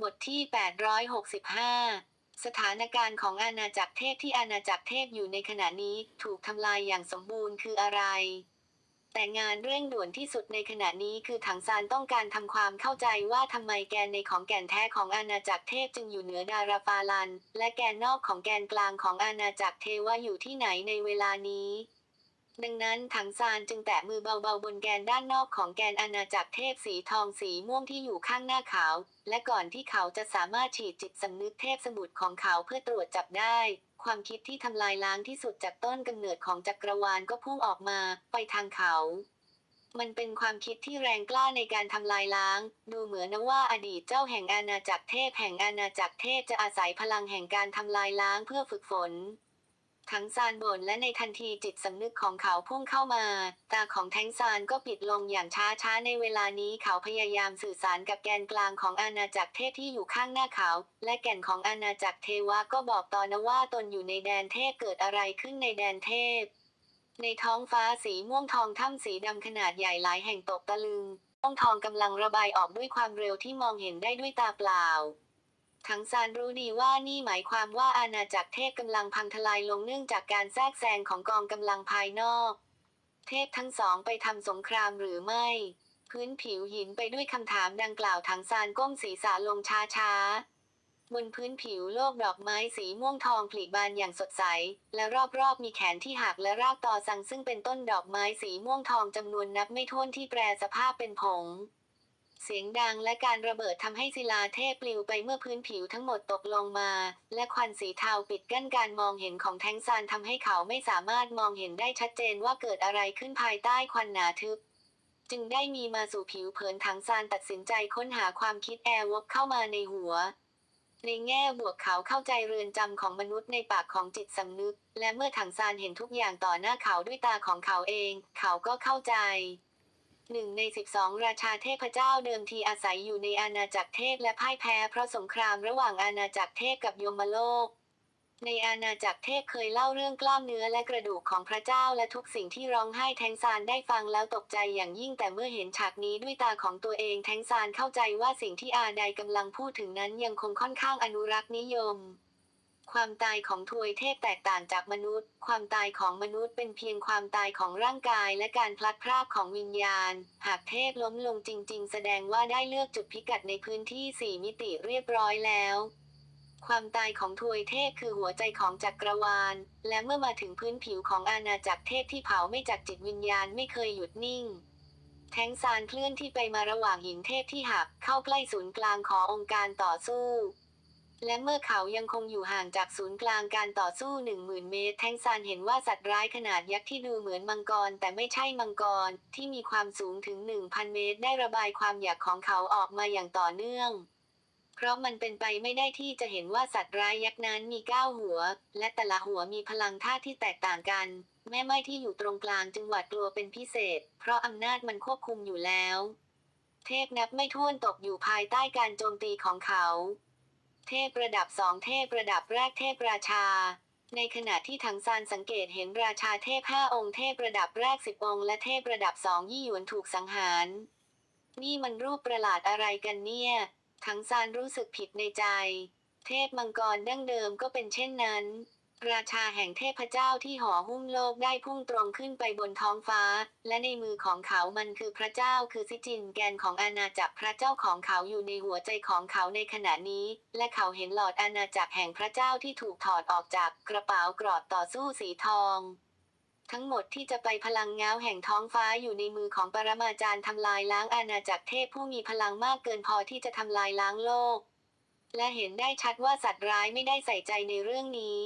บทที่ 865 สถานการณ์ของอาณาจักรเทพที่อาณาจักรเทพอยู่ในขณะนี้ถูกทำลายอย่างสมบูรณ์คืออะไร แต่งานเร่งด่วนที่สุดในขณะนี้คือถังซานต้องการทำความเข้าใจว่าทำไมแกนในของแก่นแท้ของอาณาจักรเทพจึงอยู่เหนือดาราฟาลัน และแกนนอกของแกนกลางของอาณาจักรเทวะอยู่ที่ไหนในเวลานี้ ดังนั้นถังซานจึงแตะมือเบาๆบนแกนด้านนอกของแกนอาณาจักรเทพสีทองสีม่วงที่อยู่ข้างหน้าเขา และก่อนที่เขาจะสามารถฉีดจิตสำนึกเทพสมุทรของเขาเพื่อตรวจจับได้ ความคิดที่ทำลายล้างที่สุดจากต้นกำเนิดของจักรวาลก็พุ่งออกมาไปทางเขามันเป็นความคิดที่แรงกล้าในการทำลายล้าง ดูเหมือนนะว่าอดีตเจ้าแห่งอาณาจักรเทพแห่งอาณาจักรเทพจะอาศัยพลังแห่งการทำลายล้างเพื่อฝึกฝน ทั้งซานบ่นและในทันทีจิตสำนึกของเขาพุ่งเข้ามา ตาของแทงซานก็ปิดลงอย่างช้าช้าๆในเวลานี้เขาพยายามสื่อสารกับแกนกลางของอาณาจักรเทพที่อยู่ข้างหน้าเขา และแก่นของอาณาจักรเทวะก็บอกตอนนะว่าตนอยู่ในแดนเทพเกิดอะไรขึ้นในแดนเทพ ในท้องฟ้าสีม่วงทองถ้ำสีดำขนาดใหญ่หลายแห่งตกตะลึงม่วงทองกำลังระบายออกด้วยความเร็วที่มองเห็นได้ด้วยตาเปล่า ทั้งซานรู้ดีว่านี่หมายความว่าอาณาจักรเทพกำลังพังทลายลงเนื่องจากการแทรกแซงของกองกำลังภายนอก เทพทั้งสองไปทำสงครามหรือไม่ พื้นผิวหินไปด้วยคำถามดังกล่าวทั้งซานก้มศีรษะลงช้าๆ บนพื้นผิวโลกดอกไม้สีม่วงทองผลิบานอย่างสดใส และรอบๆมีแขนที่หักและรากตอสังซึ่งเป็นต้นดอกไม้สีม่วงทองจำนวนนับไม่ถ้วนที่แปรสภาพเป็นผง เสียงดังและการระเบิดทำให้ศิลาเทพปลิวไปเมื่อพื้นผิวทั้งหมดตกลงมา และควันสีเทาปิดกั้นการมองเห็นของแทงซานทำให้เขาไม่สามารถมองเห็นได้ชัดเจนว่าเกิดอะไรขึ้นภายใต้ควันหนาทึบจึงได้มีมาสู่ผิวเผินถังซานตัดสินใจค้นหาความคิดแอร์วกเข้ามาในหัว ในแง่บวกเขาเข้าใจเรือนจำของมนุษย์ในปากของจิตสำนึก และเมื่อถังซานเห็นทุกอย่างต่อหน้าเขาด้วยตาของเขาเอง เขาก็เข้าใจ หนึ่งในสิบสองราชาเทพเจ้าเดิมทีอาศัยอยู่ในอาณาจักรเทพและพ่ายแพ้เพราะสงครามระหว่างอาณาจักรเทพกับยมโลก ในอาณาจักรเทพเคยเล่าเรื่องกล้ามเนื้อและกระดูกของพระเจ้าและทุกสิ่งที่ร้องไห้แทงซานได้ฟังแล้วตกใจอย่างยิ่งแต่เมื่อเห็นฉากนี้ด้วยตาของตัวเองแทงซานเข้าใจว่าสิ่งที่อาใดกำลังพูดถึงนั้นยังคงค่อนข้างอนุรักษ์นิยม ความตายของทวยเทพแตกต่างจากมนุษย์ ความตายของมนุษย์เป็นเพียงความตายของร่างกายและการพลัดพรากของวิญญาณ หากเทพล้มลงจริง ๆ แสดงว่าได้เลือกจุดพิกัดในพื้นที่สี่มิติเรียบร้อยแล้วความตายของทวยเทพคือหัวใจของจักรวาล และเมื่อมาถึงพื้นผิวของอาณาจักรเทพที่เผาไม่จากจิตวิญญาณไม่เคยหยุดนิ่ง แทงซานเคลื่อนที่ไปมาระหว่างหินเทพที่หักเข้าใกล้ศูนย์กลางขององค์การต่อสู้ และเมื่อเขายังคงอยู่ห่างจากศูนย์กลางการต่อสู้หนึ่งหมื่นเมตร แทงซานเห็นว่าสัตว์ร้ายขนาดยักษ์ที่ดูเหมือนมังกร แต่ไม่ใช่มังกร ที่มีความสูงถึง 1,000 เมตร ได้ระบายความอยากของเขาออกมาอย่างต่อเนื่อง เพราะมันเป็นไปไม่ได้ที่จะเห็นว่าสัตว์ร้ายยักษ์นั้นมีเก้าหัว และแต่ละหัวมีพลังธาตุที่แตกต่างกัน แม่ไม้ที่อยู่ตรงกลางจึงหวาดกลัวเป็นพิเศษ เพราะอำนาจมันควบคุมอยู่แล้ว เทพนับไม่ถ้วนตกอยู่ภายใต้การโจมตีของเขา เทพระดับสองเทพระดับแรกเทพราชา ในขณะที่ถังซานสังเกตเห็นราชาเทพห้าองค์เทพระดับแรกสิบองค์และเทพระดับสองยี่หยวนถูกสังหาร นี่มันรูปประหลาดอะไรกันเนี่ยถังซานรู้สึกผิดในใจ เทพมังกรดั้งเดิมก็เป็นเช่นนั้น ราชาแห่งเทพเจ้าที่ห่อหุ้มโลกได้พุ่งตรงขึ้นไปบนท้องฟ้า และในมือของเขามันคือพระเจ้าคือซิจินแกนของอาณาจักรพระเจ้าของเขาอยู่ในหัวใจของเขาในขณะนี้ และเขาเห็นหลอดอาณาจักรแห่งพระเจ้าที่ถูกถอดออกจากกระเป๋ากรอดต่อสู้สีทอง ทั้งหมดที่จะไปพลังง้าวแห่งท้องฟ้าอยู่ในมือของปรมาจารย์ทำลายล้างอาณาจักรเทพผู้มีพลังมากเกินพอที่จะทำลายล้างโลก และเห็นได้ชัดว่าสัตว์ร้ายไม่ได้ใส่ใจในเรื่องนี้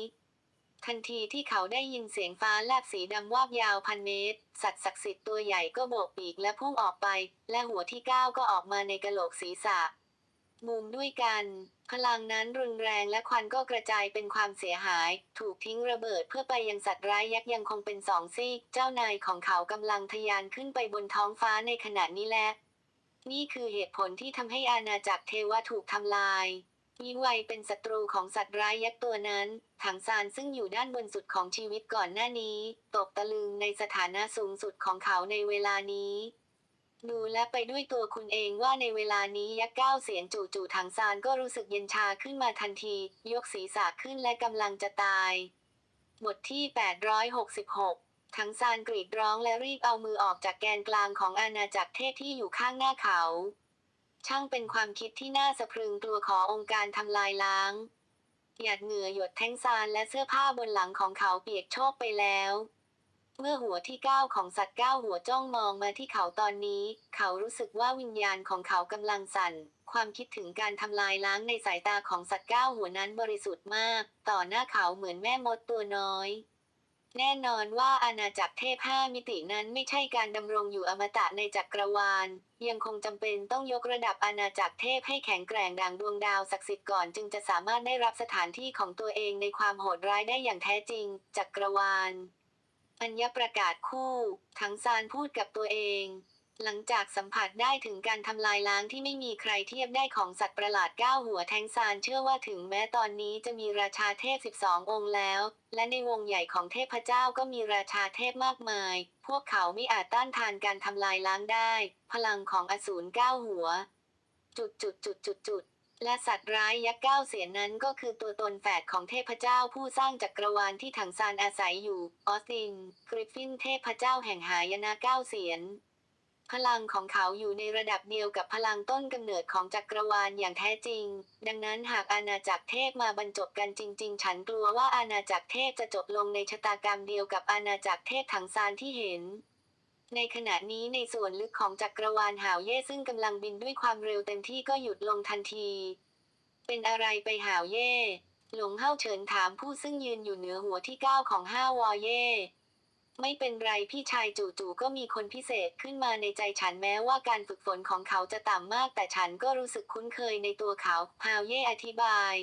ทันทีที่เขาได้ยินเสียงฟ้าแลบสีดำวาบยาวพันเมตร สัตว์ศักดิ์สิทธิ์ตัวใหญ่ก็โบกปีกและพุ่งออกไป และหัวที่เก้าก็ออกมาในกะโหลกศีรษะ มุมด้วยกัน พลังนั้นรุนแรงและควันก็กระจายเป็นความเสียหาย ถูกทิ้งระเบิดเพื่อไปยังสัตว์ร้ายยักษ์ยังคงเป็นสองซีก เจ้านายของเขากำลังทะยานขึ้นไปบนท้องฟ้าในขณะนี้แหละ นี่คือเหตุผลที่ทำให้อาณาจักรเทวะถูกทำลาย มีไวยเป็นศัตรูของสัตว์ร้ายยักษ์ตัวนั้น ถังซานซึ่งอยู่ด้านบนสุดของชีวิตก่อนหน้านี้ ตกตะลึงในสถานะสูงสุดของเขาในเวลานี้ ดูและไปด้วยตัวคุณเองว่าในเวลานี้ยักษ์ก้าวเสียนจู่ๆถังซานก็รู้สึกเย็นชาขึ้นมาทันที ยกศีรษะขึ้นและกำลังจะตาย บทที่ 866ทั้งซานกรีดร้องและรีบเอามือออกจากแกนกลางของอาณาจักรเทพที่อยู่ข้างหน้าเขา ช่างเป็นความคิดที่น่าสะพรึงกลัวขอองค์การทำลายล้าง หยาดเหงื่อหยดแท้งซานและเสื้อผ้าบนหลังของเขาเปียกโชกไปแล้ว เมื่อหัวที่เก้าของสัตว์เก้าหัวจ้องมองมาที่เขาตอนนี้ เขารู้สึกว่าวิญญาณของเขากำลังสั่น ความคิดถึงการทำลายล้างในสายตาของสัตว์เก้าหัวนั้นบริสุทธิ์มาก ต่อหน้าเขาเหมือนแม่มดตัวน้อย แน่นอนว่าอาณาจักรเทพห้ามิตินั้นไม่ใช่การดำรงอยู่อมตะในจักรวาล ยังคงจำเป็นต้องยกระดับอาณาจักรเทพให้แข็งแกร่งดังดวงดาวศักดิ์สิทธิ์ก่อนจึงจะสามารถได้รับสถานที่ของตัวเองในความโหดร้ายได้อย่างแท้จริง จักรวาล อัญญประกาศคู่ ทั้งซานพูดกับตัวเอง หลังจากสัมผัสได้ถึงการทำลายล้างที่ไม่มีใครเทียบได้ของสัตว์ประหลาดเก้าหัวแทงซานเชื่อว่าถึงแม้ตอนนี้จะมีราชาเทพ 12 องค์แล้ว และในวงใหญ่ของเทพเจ้าก็มีราชาเทพมากมาย พวกเขาไม่อาจต้านทานการทำลายล้างได้ พลังของอสูรเก้าหัว จุดจุดจุดจุดจุดและสัตว์ร้ายยักษ์เก้าเสียนนั้นก็คือตัวตนแฝดของเทพเจ้าผู้สร้างจักกรวาลที่ถังซานอาศัยอยู่ ออสติน กริฟฟิน เทพเจ้าแห่งหายนะเก้าเสียน พลังของเขาอยู่ในระดับเดียวกับพลังต้นกำเนิดของจักรวาลอย่างแท้จริง ดังนั้นหากอาณาจักรเทพมาบรรจบกันจริง ๆ ฉันกลัวว่าอาณาจักรเทพจะจบลงในชะตากรรมเดียวกับอาณาจักรเทพถังซานที่เห็น ในขณะนี้ในส่วนลึกของจักรวาลหาวเย่ซึ่งกำลังบินด้วยความเร็วเต็มที่ก็หยุดลงทันที เป็นอะไรไปหาวเย่หลงเฮาเฉินถามผู้ซึ่งยืนอยู่เหนือหัวที่เก้าของห้าวอเย่ ไม่เป็นไรพี่ชายจู่ๆก็มีคนพิเศษขึ้นมาในใจฉันแม้ว่าการฝึกฝนของเขาจะต่ำมาก แต่ฉันก็รู้สึกคุ้นเคยในตัวเขาฮาวเย่อธิบาย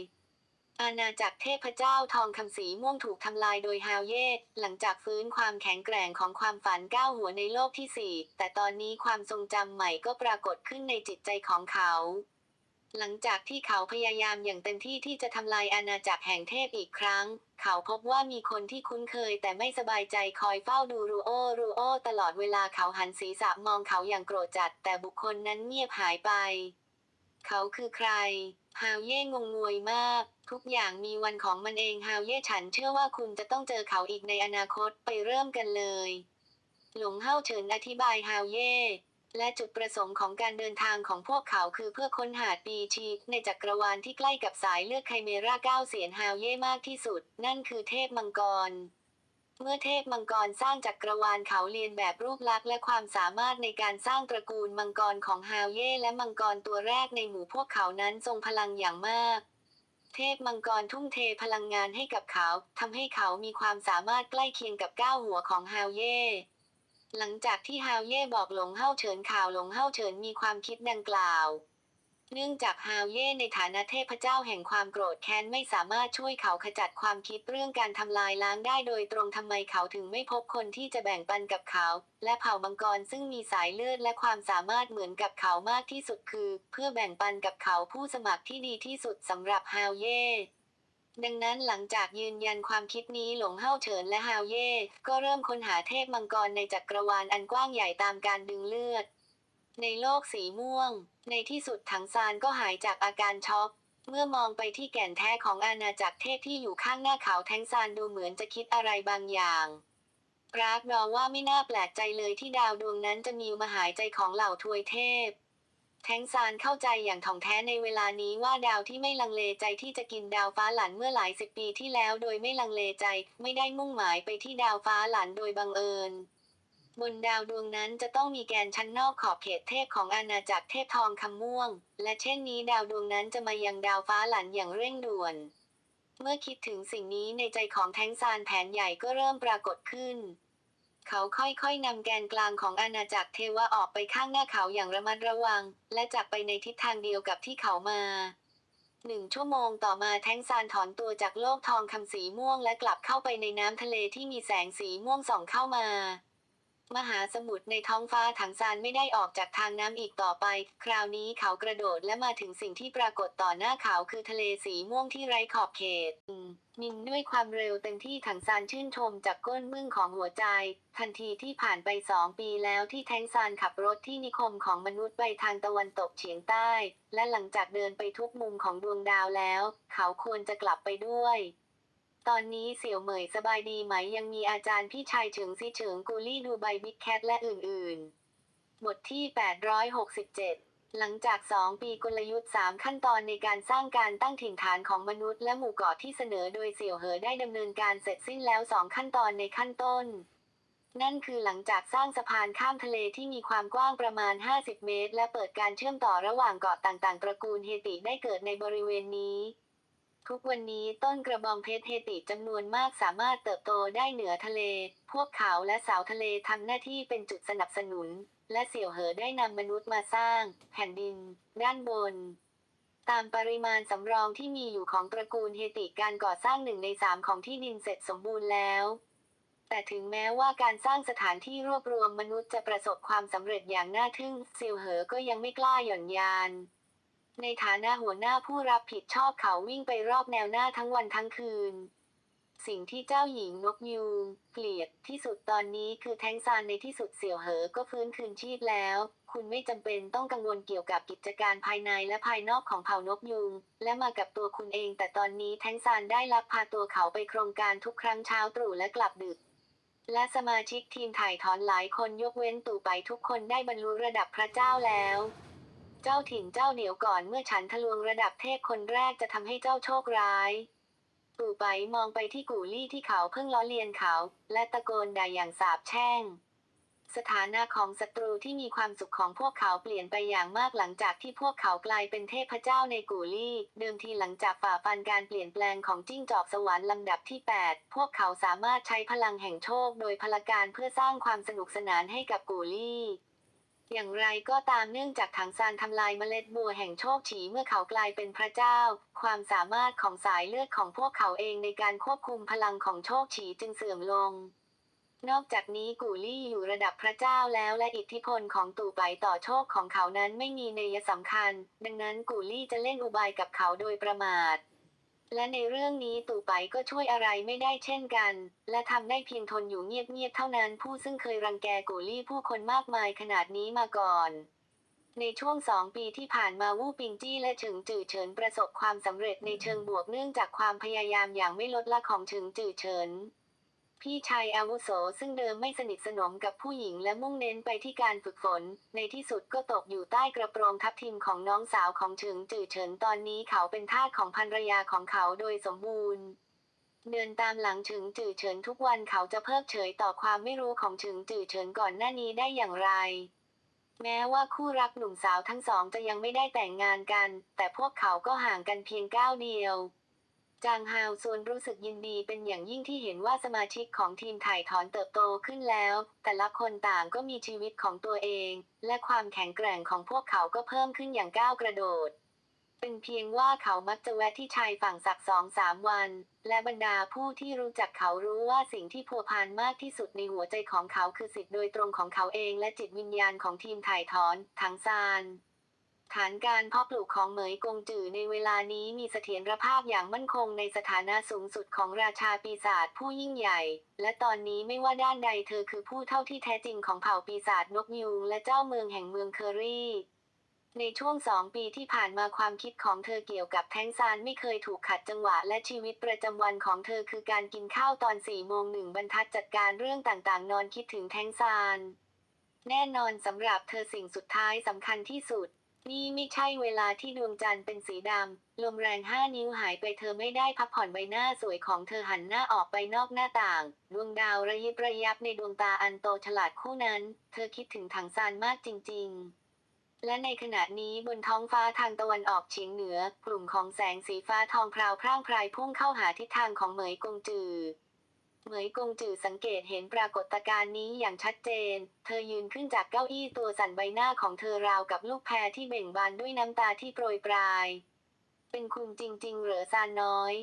อาณาจักรเทพเจ้าทองคำสีม่วงถูกทำลายโดยฮาวเย่หลังจากฟื้นความแข็งแกร่งของความฝันก้าวหัวในโลกที่สี่แต่ตอนนี้ความทรงจำใหม่ก็ปรากฏขึ้นในจิตใจของเขาหลังจากที่เขาพยายามอย่างเต็มที่ที่จะทำลายอาณาจักรแห่งเทพอีกครั้ง เขาพบว่ามีคนที่คุ้นเคยแต่ไม่สบายใจคอยเฝ้าดูรูโอรูโอตลอดเวลาเขาหันศีรษะมองเขาอย่างโกรธจัด แต่บุคคลนั้นเงียบหายไป เขาคือใคร ฮาวเย่งงงวยมาก ทุกอย่างมีวันของมันเองฮาวเย่ฉันเชื่อว่าคุณจะต้องเจอเขาอีกในอนาคตไปเริ่มกันเลย หลงเฮาเฉินอธิบายฮาวเย่ และจุดประสงค์ของการเดินทางของพวกเขาคือเพื่อค้นหาปีชีในจักรวาลที่ใกล้กับสายเลือดไคเมราเก้าเสียนฮาวเย่มากที่สุด นั่นคือเทพมังกร เมื่อเทพมังกรสร้างจักรวาลเขาเรียนแบบรูปลักษณ์และความสามารถในการสร้างตระกูลมังกรของฮาวเย่และมังกรตัวแรกในหมู่พวกเขานั้นทรงพลังอย่างมากเทพมังกรทุ่มเทพลังงานให้กับเขา ทำให้เขามีความสามารถใกล้เคียงกับก้าวหัวของฮาวเย่ หลังจากที่ฮาวเย่บอกหลงเฮาเฉินข่าวหลงเฮาเฉินมีความคิดดังกล่าว เนื่องจากฮาวเย่ในฐานะเทพเจ้าแห่งความโกรธแค้นไม่สามารถช่วยเขาขจัดความคิดเรื่องการทำลายล้างได้โดยตรงทำไมเขาถึงไม่พบคนที่จะแบ่งปันกับเขา และเผ่ามังกรซึ่งมีสายเลือดและความสามารถเหมือนกับเขามากที่สุดคือ เพื่อแบ่งปันกับเขาผู้สมัครที่ดีที่สุดสำหรับฮาวเย่ ดังนั้นหลังจากยืนยันความคิดนี้หลงเฮาเฉินและฮาวเย่ก็เริ่มค้นหาเทพมังกรในจักรวาลอันกว้างใหญ่ตามการดึงเลือด ในโลกสีม่วง ในที่สุดถังซานก็หายจากอาการช็อก เมื่อมองไปที่แก่นแท้ของอาณาจักรเทพที่อยู่ข้างหน้าเขาแทงซานดูเหมือนจะคิดอะไรบางอย่างปรากดอว่าไม่น่าแปลกใจเลยที่ดาวดวงนั้นจะมีมาหายใจของเหล่าทวยเทพ แทงซานเข้าใจอย่างถ่องแท้ในเวลานี้ว่าดาวที่ไม่ลังเลใจที่จะกินดาวฟ้าหลันเมื่อหลายสิบปีที่แล้วโดยไม่ลังเลใจ ไม่ได้มุ่งหมายไปที่ดาวฟ้าหลันโดยบังเอิญ บนดาวดวงนั้นจะต้องมีแกนชั้นนอกขอบเขตเทพของอาณาจักรเทพทองคำม่วง และเช่นนี้ดาวดวงนั้นจะมายังดาวฟ้าหลันอย่างเร่งด่วน เมื่อคิดถึงสิ่งนี้ในใจของแทงซานแผนใหญ่ก็เริ่มปรากฏขึ้น เขาค่อยๆนำแกนกลางของอาณาจักรเทวะออกไปข้างหน้าเขาอย่างระมัดระวัง และจากไปในทิศทางเดียวกับที่เขามาหนึ่งชั่วโมงต่อมาแท้งซานถอนตัวจากโลกทองคำสีม่วงและกลับเข้าไปในน้ำทะเลที่มีแสงสีม่วงส่องเข้ามา มหาสมุทรในท้องฟ้าถังซานไม่ได้ออกจากทางน้ำอีกต่อไป คราวนี้เขากระโดดและมาถึงสิ่งที่ปรากฏต่อหน้าเขาคือทะเลสีม่วงที่ไร้ขอบเขตมมินด้วยความเร็วเต็มที่ถังซานชื่นชมจากก้นมึ่งของหัวใจ ทันทีที่ผ่านไปสองปีแล้วที่แทงซานขับรถที่นิคมของมนุษย์ไปทางตะวันตกเฉียงใต้ และหลังจากเดินไปทุกมุมของดวงดาวแล้ว เขาควรจะกลับไปด้วย ตอนนี้เสี่ยวเหมยสบายดีไหมยังมีอาจารย์พี่ชายเฉิงซีเฉิงกูลี่ดูไบบิ๊กแคทและอื่นๆ บทที่ 867 หลังจาก 2 ปีกลยุทธ์ 3 ขั้นตอนในการสร้างการตั้งถิ่นฐานของมนุษย์และหมู่เกาะที่เสนอโดยเสี่ยวเหอได้ดำเนินการเสร็จสิ้นแล้ว 2 ขั้นตอนในขั้นต้น นั่นคือหลังจากสร้างสะพานข้ามทะเลที่มีความกว้างประมาณ 50 เมตร และเปิดการเชื่อมต่อระหว่างเกาะต่างๆ ตระกูลเฮติได้เกิดในบริเวณนี้ ทุกวันนี้ต้นกระบองเพชรเฮติจำนวนมากสามารถเติบโตได้เหนือทะเล พวกเขาและสาวทะเลทำหน้าที่เป็นจุดสนับสนุน และเสี่ยวเหอได้นำมนุษย์มาสร้าง แผ่นดิน ด้านบน ตามปริมาณสำรองที่มีอยู่ของตระกูลเฮติการก่อสร้างหนึ่งในสามของที่ดินเสร็จสมบูรณ์แล้ว แต่ถึงแม้ว่าการสร้างสถานที่รวบรวมมนุษย์จะประสบความสำเร็จอย่างน่าทึ่งเสี่ยวเหอก็ยังไม่กล้าหย่อนยาน ในฐานะหัวหน้าผู้รับผิดชอบเขาวิ่งไปรอบแนวหน้าทั้งวันทั้งคืน สิ่งที่เจ้าหญิงนกยูงเกลียดที่สุดตอนนี้คือแทงซานในที่สุดเสี่ยวเหอก็ฟื้นคืนชีพแล้ว คุณไม่จำเป็นต้องกังวลเกี่ยวกับกิจการภายในและภายนอกของเผ่านกยูงและมากับตัวคุณเอง แต่ตอนนี้แทงซานได้ลักพาตัวเขาไปโครงการทุกครั้งเช้าตรู่และกลับดึกและสมาชิกทีมถ่ายถอนหลายคนยกเว้นตู่ไปทุกคนได้บรรลุระดับพระเจ้าแล้ว เจ้าถิ่นเจ้าเหนียวก่อนเมื่อฉันทะลวงระดับเทพคนแรกจะทำให้เจ้าโชคร้ายตู่ไปมองไปที่กูลี่ที่เขาเพิ่งล้อเลียนเขา และตะโกนด่าอย่างสาบแช่ง สถานะของศัตรูที่มีความสุขของพวกเขาเปลี่ยนไปอย่างมากหลังจากที่พวกเขากลายเป็นเทพเจ้าในกูลี่ เดิมทีหลังจากฝ่าฟันการเปลี่ยนแปลงของจิ้งจอกสวรรค์ลำดับที่ 8 พวกเขาสามารถใช้พลังแห่งโชคโดยพลการเพื่อสร้างความสนุกสนานให้กับกูลี่ อย่างไรก็ตามเนื่องจากถังซานทำลายเมล็ดบัวแห่งโชคฉีเมื่อเขากลายเป็นพระเจ้า ความสามารถของสายเลือดของพวกเขาเองในการควบคุมพลังของโชคฉีจึงเสื่อมลง นอกจากนี้กูลี่อยู่ระดับพระเจ้าแล้วและอิทธิพลของตู่ไปต่อโชคของเขานั้นไม่มีนัยสำคัญ ดังนั้นกูลี่จะเล่นอุบายกับเขาโดยประมาท และในเรื่องนี้ตู่ไปก็ช่วยอะไรไม่ได้เช่นกัน และทำได้เพียงทนอยู่เงียบๆเท่านั้นผู้ซึ่งเคยรังแกกูลี่ผู้คนมากมายขนาดนี้มาก่อน ในช่วงสองปีที่ผ่านมาวู่ปิงจี้และเฉิงจื่อเฉินประสบความสำเร็จในเชิงบวกเนื่องจากความพยายามอย่างไม่ลดละของเฉิงจื่อเฉิน พี่ชายอาวุโสซึ่งเดิมไม่สนิทสนมกับผู้หญิงและมุ่งเน้นไปที่การฝึกฝน ในที่สุดก็ตกอยู่ใต้กระโปรงทับทิมของน้องสาวของเฉิงจื่อเฉินตอนนี้เขาเป็นทาสของภรรยาของเขาโดยสมบูรณ์เดินตามหลังเฉิงจื่อเฉินทุกวันเขาจะเพิกเฉยต่อความไม่รู้ของเฉิงจื่อเฉินก่อนหน้านี้ได้อย่างไร แม้ว่าคู่รักหนุ่มสาวทั้งสองจะยังไม่ได้แต่งงานกัน แต่พวกเขาก็ห่างกันเพียงก้าวเดียว จางฮาวส่วนรู้สึกยินดีเป็นอย่างยิ่งที่เห็นว่าสมาชิกของทีมถ่ายถอนเติบโตขึ้นแล้ว แต่ละคนต่างก็มีชีวิตของตัวเอง และความแข็งแกร่งของพวกเขาก็เพิ่มขึ้นอย่างก้าวกระโดด เป็นเพียงว่าเขามักจะแวะที่ชายฝั่งสักสองสามวัน และบรรดาผู้ที่รู้จักเขารู้ว่าสิ่งที่พัวพันมากที่สุดในหัวใจของเขาคือสิทธิ์โดยตรงของเขาเองและจิตวิญญาณของทีมถ่ายถอน ทั้งซาน ฐานการเพาะปลูกของเหมยกงจือในเวลานี้มีเสถียรภาพอย่างมั่นคงในสถานะสูงสุดของราชาปีศาจผู้ยิ่งใหญ่ และตอนนี้ไม่ว่าด้านใดเธอคือผู้เท่าที่แท้จริงของเผ่าปีศาจนกยูงและเจ้าเมืองแห่งเมืองเคอรี่ในช่วงสองปีที่ผ่านมาความคิดของเธอเกี่ยวกับแท้งซานไม่เคยถูกขัดจังหวะ และชีวิตประจำวันของเธอคือการกินข้าวตอนสี่โมงหนึ่งบรรทัดจัดการเรื่องต่างๆ นอนคิดถึงแท้งซาน แน่นอนสำหรับเธอสิ่งสุดท้ายสำคัญที่สุด นี่ไม่ใช่เวลาที่ดวงจันทร์เป็นสีดำ ลมแรงห้านิ้วหายไปเธอไม่ได้พักผ่อนใบหน้าสวยของเธอหันหน้าออกไปนอกหน้าต่าง ดวงดาวระยิบระยับในดวงตาอันโตฉลาดคู่นั้น เธอคิดถึงถังซานมากจริง ๆและในขณะนี้บนท้องฟ้าทางตะวันออกเฉียงเหนือ กลุ่มของแสงสีฟ้าทองพราวพร่างพรายพุ่งเข้าหาทิศทางของเหมยกงจือ เหมยกงจือสังเกตเห็นปรากฏการณ์นี้อย่างชัดเจน เธอยืนขึ้นจากเก้าอี้ตัวสั่นใบหน้าของเธอราวกับลูกแพรที่เบ่งบานด้วยน้ำตาที่โปรยปราย เป็นคุณจริง ๆ เหรอซานน้อย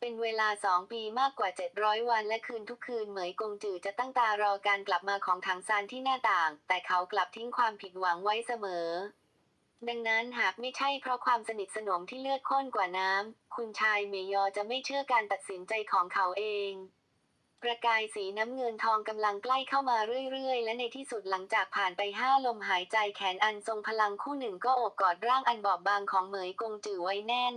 เป็นเวลาสองปีมากกว่า 700 วันและคืนทุกคืนเหมยกงจือจะตั้งตารอการกลับมาของถังซานที่หน้าต่าง แต่เขากลับทิ้งความผิดหวังไว้เสมอดังนั้นหากไม่ใช่เพราะความสนิทสนมที่เลือดข้นกว่าน้ำ คุณชายเมยอจะไม่เชื่อการตัดสินใจของเขาเอง ประกายสีน้ำเงินทองกำลังใกล้เข้ามาเรื่อยๆ และในที่สุดหลังจากผ่านไปห้าลมหายใจแขนอันทรงพลังคู่หนึ่งก็โอบกอดร่างอันบอบบางของเหมยกงจือไว้แน่น